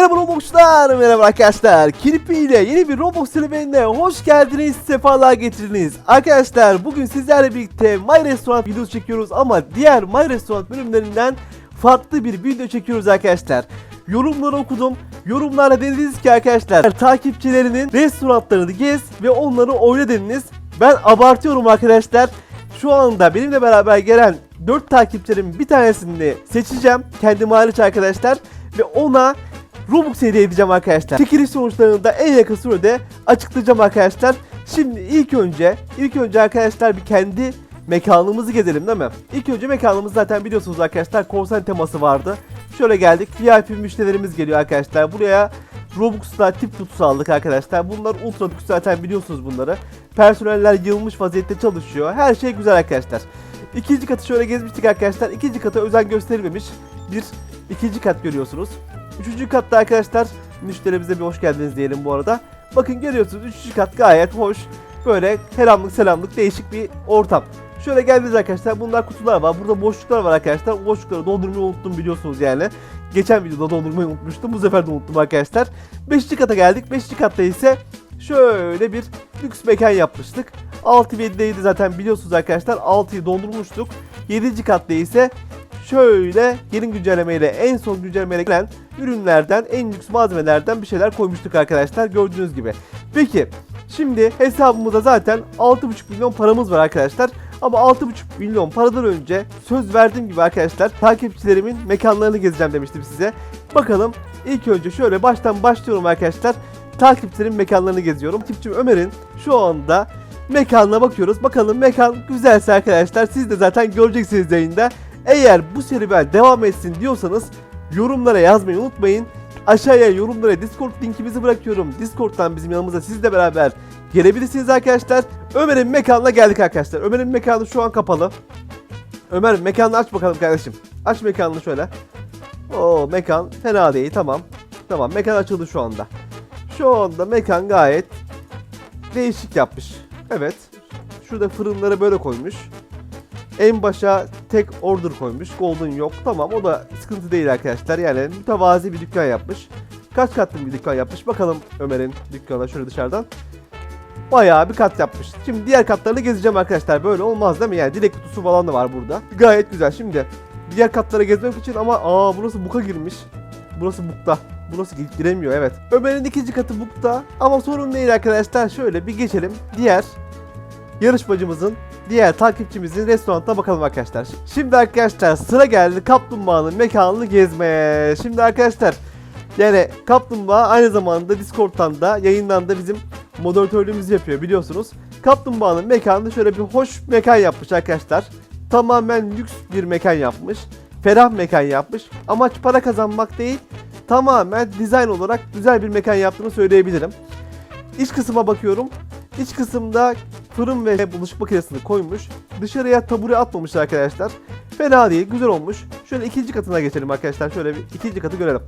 Merhaba Roblox'lar, merhaba arkadaşlar. Kirpi ile yeni bir Roblox serüvenine hoş geldiniz, sefalar getirdiniz. Arkadaşlar bugün sizlerle birlikte My Restaurant videosu çekiyoruz ama diğer My Restaurant bölümlerinden farklı bir video çekiyoruz arkadaşlar. Yorumları okudum. Yorumlarda dediniz ki arkadaşlar takipçilerinin restoranlarını gez ve onları oyna dediniz. Ben abartıyorum arkadaşlar. Şu anda benimle beraber gelen 4 takipçilerin bir tanesini seçeceğim. Kendim hariç arkadaşlar. Ve ona Robux hediye edeceğim arkadaşlar. Çekiliş sonuçlarını da en yakın sürede açıklayacağım arkadaşlar. Şimdi ilk önce, ilk önce arkadaşlar bir kendi mekanımızı gezelim değil mi? İlk önce mekanımız zaten biliyorsunuz arkadaşlar korsan teması vardı. Şöyle geldik. VIP müşterilerimiz geliyor arkadaşlar. Buraya Robux'la tip kutusu aldık arkadaşlar. Bunlar ultra lüks zaten biliyorsunuz bunları. Personeller yığılmış vaziyette çalışıyor. Her şey güzel arkadaşlar. İkinci katı şöyle gezmiştik arkadaşlar. İkinci kata özen gösterilmemiş bir ikinci kat görüyorsunuz. Üçüncü katta arkadaşlar müşterimize bir hoş geldiniz diyelim bu arada. Bakın görüyorsunuz üçüncü kat gayet hoş. Böyle selamlık selamlık değişik bir ortam. Şöyle geldiniz arkadaşlar bunlar kutular var. Burada boşluklar var arkadaşlar. Boşlukları doldurmayı unuttum biliyorsunuz yani. Geçen videoda doldurmayı unutmuştum. Bu sefer de unuttum arkadaşlar. Beşinci kata geldik. Beşinci katta ise şöyle bir lüks mekan yapmıştık. 6 ve 7'deydi zaten biliyorsunuz arkadaşlar. 6'yı doldurmuştuk. 7. katta ise şöyle yeni güncellemeyle en son güncellemeyle gelen ürünlerden en lüks malzemelerden bir şeyler koymuştuk arkadaşlar gördüğünüz gibi. Peki şimdi hesabımızda zaten 6,5 milyon paramız var arkadaşlar. Ama 6,5 milyon paradan önce söz verdiğim gibi arkadaşlar takipçilerimin mekanlarını gezeceğim demiştim size. Bakalım ilk önce şöyle baştan başlıyorum arkadaşlar. Takipçilerin mekanlarını geziyorum. Tipçim Ömer'in şu anda mekanına bakıyoruz. Bakalım mekan güzelse arkadaşlar siz de zaten göreceksiniz yayında. Eğer bu serüven devam etsin diyorsanız yorumlara yazmayı unutmayın. Aşağıya yorumlara Discord linkimizi bırakıyorum. Discord'dan bizim yanımıza sizle beraber gelebilirsiniz arkadaşlar. Ömer'in mekanına geldik arkadaşlar. Ömer'in mekanı şu an kapalı. Ömer mekanını aç bakalım kardeşim. Aç mekanını şöyle. Oo mekan fena değil tamam. Tamam mekan açıldı şu anda. Şu anda mekan gayet değişik yapmış. Evet. Şurada fırınları böyle koymuş. En başa tek order koymuş. Golden yok. Tamam o da sıkıntı değil arkadaşlar. Yani mütevazi bir dükkan yapmış. Kaç katlı bir dükkan yapmış. Bakalım Ömer'in dükkanına şöyle dışarıdan. Bayağı bir kat yapmış. Şimdi diğer katlarını gezeceğim arkadaşlar. Böyle olmaz değil mi? Yani dilek kutusu falan da var burada. Gayet güzel. Şimdi diğer katlara gezmek için ama aa burası buka girmiş. Burası bukta. Burası gi- giremiyor evet. Ömer'in ikinci katı bukta. Ama sorun değil arkadaşlar. Şöyle bir geçelim. Diğer yarışmacımızın diğer takipçimizin restoranına bakalım arkadaşlar. Şimdi arkadaşlar sıra geldi kaplumbağanın mekanını gezmeye. Şimdi arkadaşlar yani kaplumbağa aynı zamanda Discord'dan da yayından da bizim moderatörlüğümüzü yapıyor biliyorsunuz. Kaplumbağanın mekanını şöyle bir hoş mekan yapmış arkadaşlar. Tamamen lüks bir mekan yapmış. Ferah mekan yapmış. Amaç para kazanmak değil. Tamamen dizayn olarak güzel bir mekan yaptığını söyleyebilirim. İç kısma bakıyorum. İç kısımda fırın ve bulaşık makinesini koymuş. Dışarıya tabure atmamış arkadaşlar. Fena değil, güzel olmuş. Şöyle ikinci katına geçelim arkadaşlar. Şöyle bir ikinci katı görelim.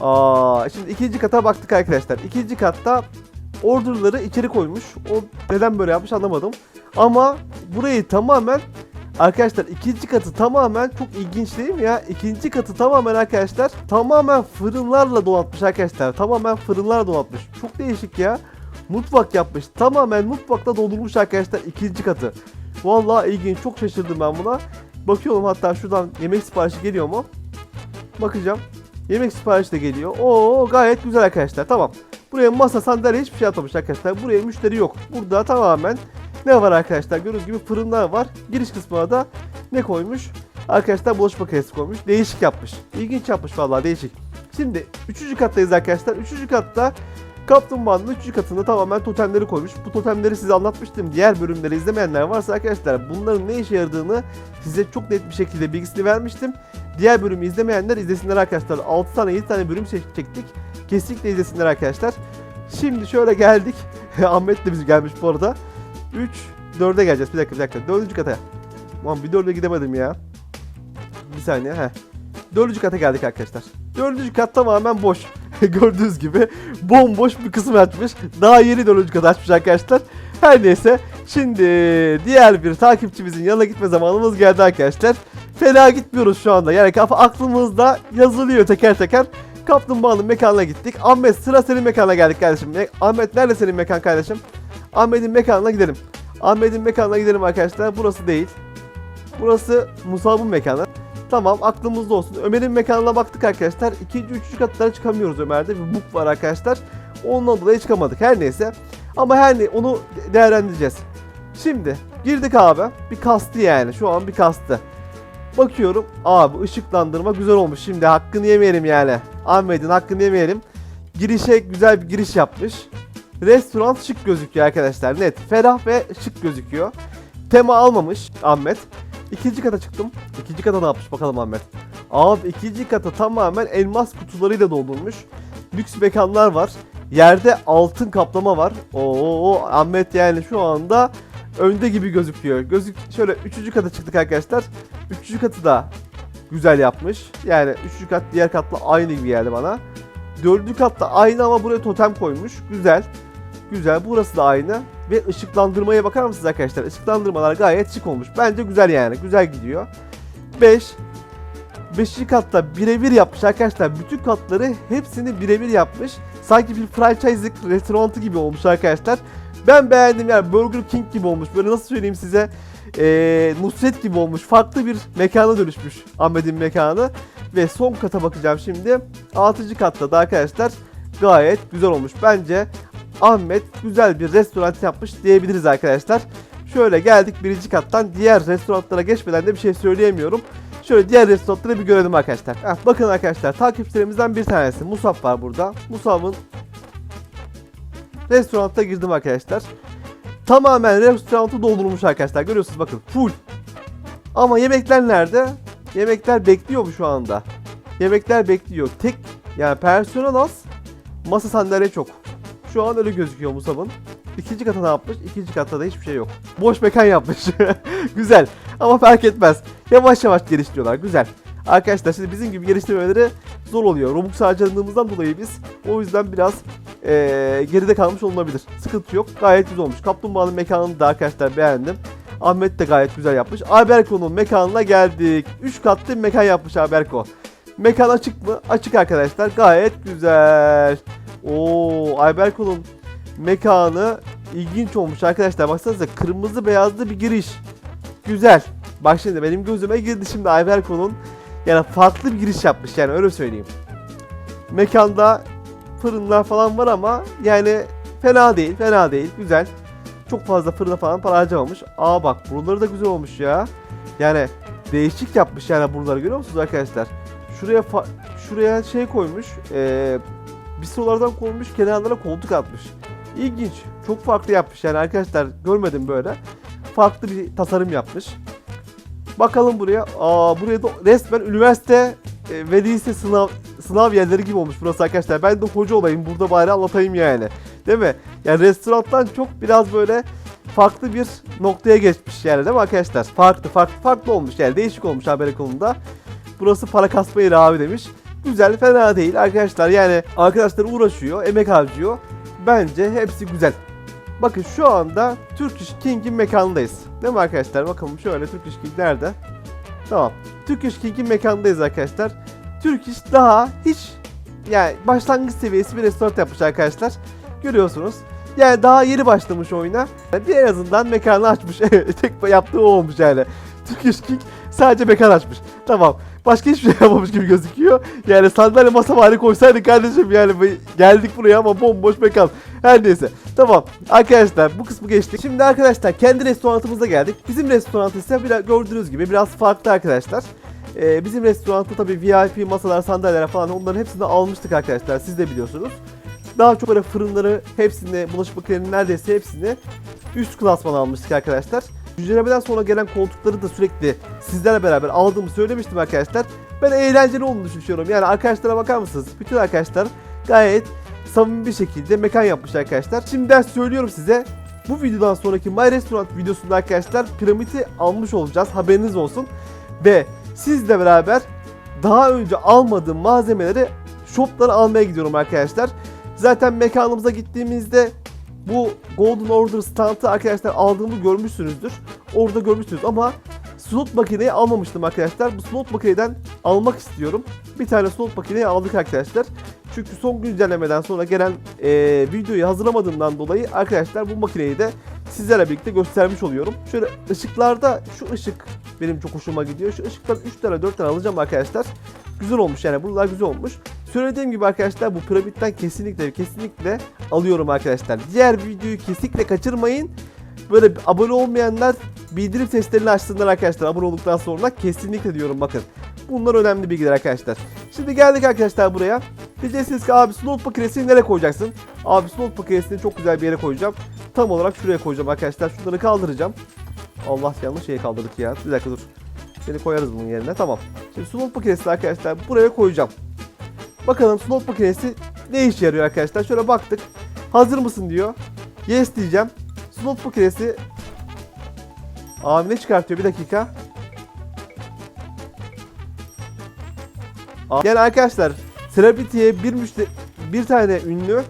Aa, şimdi ikinci kata baktık arkadaşlar. İkinci katta orderları içeri koymuş. O neden böyle yapmış anlamadım. Ama burayı tamamen Arkadaşlar ikinci katı tamamen çok ilginç değil mi ya? İkinci katı tamamen arkadaşlar tamamen fırınlarla donatmış arkadaşlar. Tamamen fırınlarla donatmış. Çok değişik ya. Mutfak yapmış. Tamamen mutfakta doldurmuş arkadaşlar ikinci katı. Vallahi ilginç. Çok şaşırdım ben buna. Bakıyorum hatta şuradan yemek siparişi geliyor mu? Bakacağım. Yemek siparişi de geliyor. Oo gayet güzel arkadaşlar. Tamam. Buraya masa sandalye hiçbir şey atmamış arkadaşlar. Buraya müşteri yok. Burada tamamen ne var arkadaşlar? Gördüğünüz gibi fırınlar var. Giriş kısmına da ne koymuş? Arkadaşlar bulaşık makinesi koymuş. Değişik yapmış. İlginç yapmış vallahi değişik. Şimdi 3. kattayız arkadaşlar. 3. katta Kaplumbağanın 3. katında tamamen totemleri koymuş. Bu totemleri size anlatmıştım. Diğer bölümleri izlemeyenler varsa arkadaşlar bunların ne işe yaradığını size çok net bir şekilde bilgisini vermiştim. Diğer bölümü izlemeyenler izlesinler arkadaşlar. 6 tane 7 tane bölüm çektik. Kesinlikle izlesinler arkadaşlar. Şimdi şöyle geldik. Ahmet de bizim gelmiş bu arada. 3, 4'e geleceğiz. Bir dakika bir dakika. 4. kata. Aman bir 4'e gidemedim ya. Bir saniye. Heh. 4. kata geldik arkadaşlar. 4. kat tamamen boş. Gördüğünüz gibi bomboş bir kısım açmış. Daha yeni 4. kat açmış arkadaşlar. Her neyse. Şimdi diğer bir takipçimizin yanına gitme zamanımız geldi arkadaşlar. Fena gitmiyoruz şu anda. Yani kafa aklımızda yazılıyor teker teker. Kaplumbağanın mekanına gittik. Ahmet sıra senin mekanına geldik kardeşim. Me- Ahmet nerede senin mekan kardeşim? Ahmet'in mekanına gidelim. Ahmet'in mekanına gidelim arkadaşlar. Burası değil. Burası Musab'ın mekanı. Tamam aklımızda olsun. Ömer'in mekanına baktık arkadaşlar. İkinci, üçüncü katlara çıkamıyoruz Ömer'de. Bir bug var arkadaşlar. Ondan dolayı çıkamadık. Her neyse. Ama her ne onu de- değerlendireceğiz. Şimdi girdik abi. Bir kastı yani. Şu an bir kastı. Bakıyorum abi ışıklandırma güzel olmuş. Şimdi hakkını yemeyelim yani. Ahmet'in hakkını yemeyelim. Girişe güzel bir giriş yapmış. Restoran şık gözüküyor arkadaşlar. Net. Ferah ve şık gözüküyor. Tema almamış Ahmet. İkinci kata çıktım. İkinci kata ne yapmış bakalım Ahmet. Abi ikinci kata tamamen elmas kutularıyla doldurmuş. Lüks mekanlar var. Yerde altın kaplama var. Oo Ahmet yani şu anda önde gibi gözüküyor. Gözük şöyle üçüncü kata çıktık arkadaşlar. Üçüncü katı da güzel yapmış. Yani üçüncü kat diğer katla aynı gibi geldi bana. Dördüncü katta aynı ama buraya totem koymuş. Güzel. Güzel. Burası da aynı. Ve ışıklandırmaya bakar mısınız arkadaşlar? Işıklandırmalar gayet şık olmuş. Bence güzel yani. Güzel gidiyor. 5. Beşinci katta birebir yapmış arkadaşlar. Bütün katları hepsini birebir yapmış. Sanki bir franchise restoranı gibi olmuş arkadaşlar. Ben beğendim yani Burger King gibi olmuş. Böyle nasıl söyleyeyim size? Ee, Nusret gibi olmuş. Farklı bir mekana dönüşmüş Ahmet'in mekanı. Ve son kata bakacağım şimdi. 6. katta da arkadaşlar gayet güzel olmuş. Bence Ahmet güzel bir restoran yapmış diyebiliriz arkadaşlar. Şöyle geldik birinci kattan diğer restoranlara geçmeden de bir şey söyleyemiyorum. Şöyle diğer restoranları bir görelim arkadaşlar. Heh, bakın arkadaşlar takipçilerimizden bir tanesi Musab var burada. Musab'ın restoranta girdim arkadaşlar. Tamamen restoranı doldurmuş arkadaşlar. Görüyorsunuz bakın full. Ama yemekler nerede? Yemekler bekliyor mu şu anda? Yemekler bekliyor. Tek yani personel az. Masa sandalye çok. Şu an öyle gözüküyor Musab'ın. İkinci kata ne yapmış? İkinci katta da hiçbir şey yok. Boş mekan yapmış. Güzel. Ama fark etmez. Yavaş yavaş geliştiriyorlar. Güzel. Arkadaşlar şimdi bizim gibi geliştirmeleri zor oluyor. Robux harcadığımızdan dolayı biz o yüzden biraz eee, geride kalmış olabilir. Sıkıntı yok. Gayet güzel olmuş. Kaplumbağanın mekanını da arkadaşlar beğendim. Ahmet de gayet güzel yapmış. Alberko'nun mekanına geldik. 3 katlı mekan yapmış Alberko. Mekan açık mı? Açık arkadaşlar. Gayet güzel. Oo, Alberko'nun mekanı ilginç olmuş arkadaşlar. Baksanıza kırmızı beyazlı bir giriş. Güzel. Bak şimdi benim gözüme girdi şimdi Ayberko'nun yani farklı bir giriş yapmış yani öyle söyleyeyim. Mekanda fırınlar falan var ama yani fena değil fena değil güzel. Çok fazla fırına falan para harcamamış. Aa bak buraları da güzel olmuş ya. Yani değişik yapmış yani buraları görüyor musunuz arkadaşlar? Şuraya şuraya şey koymuş. Eee bisolardan koymuş kenarlara koltuk atmış. İlginç. Çok farklı yapmış yani arkadaşlar görmedim böyle. Farklı bir tasarım yapmış. Bakalım buraya. Aa buraya da resmen üniversite e, ve lise sınav sınav yerleri gibi olmuş burası arkadaşlar. Ben de hoca olayım burada bari anlatayım yani. Değil mi? Yani restorandan çok biraz böyle farklı bir noktaya geçmiş yani değil mi arkadaşlar? Farklı farklı farklı olmuş yani değişik olmuş haber konuda. Burası para kasma yeri abi demiş. Güzel fena değil arkadaşlar yani arkadaşlar uğraşıyor emek harcıyor. Bence hepsi güzel. Bakın şu anda Turkish King'in mekanındayız. Değil mi arkadaşlar? Bakalım şöyle Turkish King nerede? Tamam. Turkish King'in mekanındayız arkadaşlar. Turkish daha hiç yani başlangıç seviyesi bir restoran yapmış arkadaşlar. Görüyorsunuz. Yani daha yeni başlamış oyuna. Bir en azından mekanı açmış. Tek yaptığı o olmuş yani. Turkish King sadece mekan açmış. Tamam. Başka hiçbir şey yapmamış gibi gözüküyor. Yani sandalye masa bari koysaydık kardeşim yani geldik buraya ama bomboş mekan. Her neyse. Tamam. Arkadaşlar bu kısmı geçtik. Şimdi arkadaşlar kendi restoranımıza geldik. Bizim restoran ise biraz gördüğünüz gibi biraz farklı arkadaşlar. Ee, bizim restoranda tabii VIP masalar, sandalyeler falan onların hepsini almıştık arkadaşlar. Siz de biliyorsunuz. Daha çok böyle fırınları hepsini, bulaşık makinelerinin neredeyse hepsini üst klasman almıştık arkadaşlar. Güncellemeden sonra gelen koltukları da sürekli sizlerle beraber aldığımı söylemiştim arkadaşlar. Ben eğlenceli olduğunu düşünüyorum. Yani arkadaşlara bakar mısınız? Bütün arkadaşlar gayet samimi bir şekilde mekan yapmış arkadaşlar. Şimdiden söylüyorum size bu videodan sonraki My Restaurant videosunda arkadaşlar piramidi almış olacağız. Haberiniz olsun. Ve sizle beraber daha önce almadığım malzemeleri shoplara almaya gidiyorum arkadaşlar. Zaten mekanımıza gittiğimizde bu Golden Order standı arkadaşlar aldığımı görmüşsünüzdür. Orada görmüşsünüz ama slot makineyi almamıştım arkadaşlar. Bu slot makineden almak istiyorum. Bir tane slot makineyi aldık arkadaşlar. Çünkü son güncellemeden sonra gelen e, videoyu hazırlamadığımdan dolayı arkadaşlar bu makineyi de sizlerle birlikte göstermiş oluyorum. Şöyle ışıklarda şu ışık benim çok hoşuma gidiyor. Şu ışıktan 3 tane 4 tane alacağım arkadaşlar. Güzel olmuş yani buralar güzel olmuş. Söylediğim gibi arkadaşlar bu piramitten kesinlikle kesinlikle alıyorum arkadaşlar. Diğer videoyu kesinlikle kaçırmayın. Böyle abone olmayanlar bildirim seslerini açsınlar arkadaşlar abone olduktan sonra kesinlikle diyorum bakın. Bunlar önemli bilgiler arkadaşlar. Şimdi geldik arkadaşlar buraya. Diyeceksiniz ki abi slot makinesini nereye koyacaksın? Abi slot makinesini çok güzel bir yere koyacağım. Tam olarak şuraya koyacağım arkadaşlar. Şunları kaldıracağım. Allah yanlış şeye kaldırdık ya. Bir dakika dur. Seni koyarız bunun yerine. Tamam. Şimdi slot makinesini arkadaşlar buraya koyacağım. Bakalım slot makinesi ne işe yarıyor arkadaşlar. Şöyle baktık. Hazır mısın diyor. Yes diyeceğim. Slot makinesi Abi ne çıkartıyor? Bir dakika. Yani arkadaşlar Celebrity'ye bir müşteri bir tane ünlü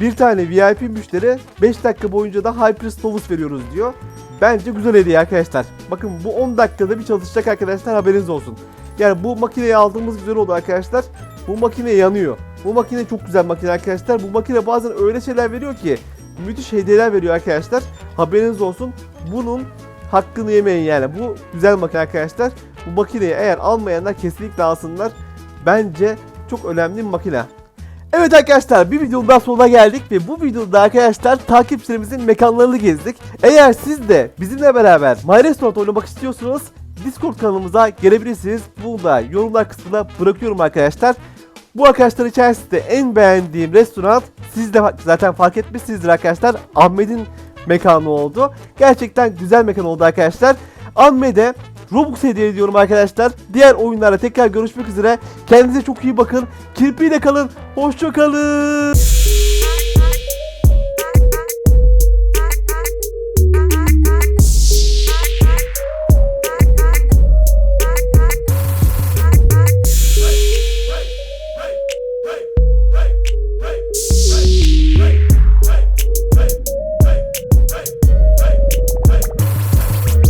bir tane VIP müşteri 5 dakika boyunca da Hyper Slovus veriyoruz diyor. Bence güzel hediye arkadaşlar. Bakın bu 10 dakikada bir çalışacak arkadaşlar haberiniz olsun. Yani bu makineyi aldığımız güzel oldu arkadaşlar. Bu makine yanıyor. Bu makine çok güzel makine arkadaşlar. Bu makine bazen öyle şeyler veriyor ki müthiş hediyeler veriyor arkadaşlar. Haberiniz olsun. Bunun hakkını yemeyin yani. Bu güzel makine arkadaşlar. Bu makineyi eğer almayanlar kesinlikle alsınlar. Bence çok önemli bir makine. Evet arkadaşlar bir videonun daha sonuna geldik ve bu videoda arkadaşlar takipçilerimizin mekanlarını gezdik. Eğer siz de bizimle beraber My Restaurant oynamak istiyorsanız Discord kanalımıza gelebilirsiniz. Bunu da yorumlar kısmına bırakıyorum arkadaşlar. Bu arkadaşlar içerisinde en beğendiğim restoran siz de zaten fark etmişsinizdir arkadaşlar. Ahmet'in mekanı oldu. Gerçekten güzel mekan oldu arkadaşlar. Ahmet'e Robux hediye ediyorum arkadaşlar. Diğer oyunlarda tekrar görüşmek üzere. Kendinize çok iyi bakın. Kirpiyle kalın. Hoşça kalın.